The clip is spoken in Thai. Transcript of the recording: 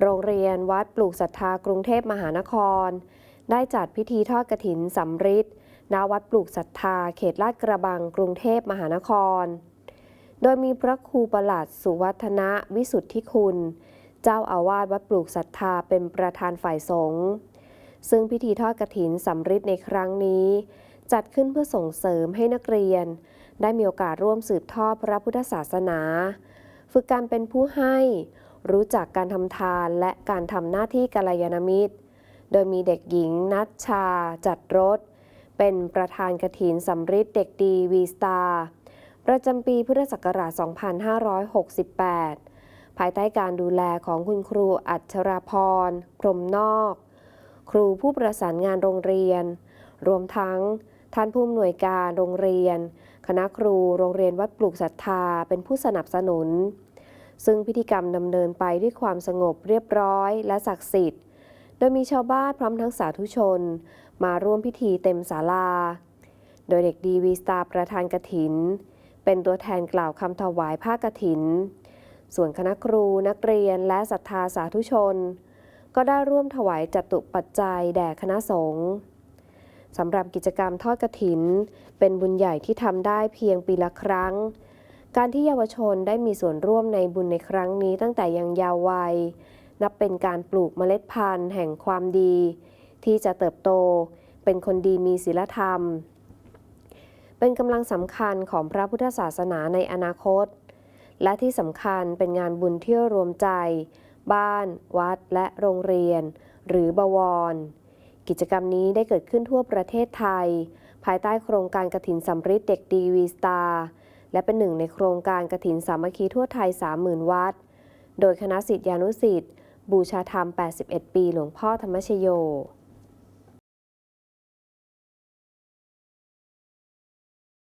โรงเรียนวัดปลูกศรัทธากรุงเทพมหานคร ได้จัดพิธีทอดกระถินสำริดณวัดปลูกศรัทธาเขตลาดกระบังกรุงเทพมหานคร โดยมีพระครูประหลัดสุวัฒนะวิสุทธิคุณ เจ้าอาวาสวัดปลูกศรัทธาเป็นประธานฝ่ายสงฆ์ซึ่งพิธีทอดกระถินสำริดในครั้งนี้ จัดขึ้นเพื่อส่งเสริมให้นักเรียน ได้มีโอกาสร่วมสืบทอดพระพุทธศาสนา ฝึกการเป็นผู้ให้ รู้จักการทำทานและการทำหน้าที่กัลยาณมิตร โดยมีเด็กหญิงนัชชา จัดรถ เป็นประธานกฐินสำริดเด็กดีวีสตาร์ประจำปีพุทธศักราช 2568 ภายใต้การดูแลของคุณครูอัชราพร พรมนอก ครูผู้ประสานงานโรงเรียน รวมทั้งท่านผู้อำนวยการโรงเรียน คณะครูโรงเรียนวัดปลูกศรัทธาเป็นผู้สนับสนุน ซึ่งพิธีกรรมดำเนินไปด้วยความสงบเรียบร้อยและศักดิ์สิทธิ์ โดยมีชาวบ้านพร้อมทั้งสาธุชน มาร่วมพิธีเต็มศาลา โดยเด็กดีวีสตาประธานกถิน เป็นตัวแทนกล่าวคำถวายผ้ากถิน ส่วนคณะครูนักเรียนและศรัทธาสาธุชน ก็ได้ร่วมถวายจตุปัจจัยแด่คณะสงฆ์สำหรับกิจกรรมทอดกฐิน เป็นบุญใหญ่ที่ทำได้เพียงปีละครั้ง การที่เยาวชนได้มีส่วนร่วมในบุญในครั้งนี้ตั้งแต่ยังเยาว์วัย นับเป็นการปลูกเมล็ดพันธุ์ แห่งความดี ที่จะเติบโต เป็นคนดีมีศีลธรรม เป็นกำลังสำคัญของพระพุทธศาสนาในอนาคต และที่สำคัญเป็นงานบุญที่รวมใจ บ้าน วัด และโรงเรียน หรือบวร กิจกรรมนี้ได้เกิดขึ้นทั่วประเทศไทย ภายใต้โครงการกระถินสำริดเด็กดีวีสตาร์ และเป็นหนึ่งในโครงการกระถินสามัคคีทั่วไทย 30,000 วัด โดยคณะสิทธิานุสิทธิ์บูชาธรรม 81 ปี หลวงพ่อธรรมชโย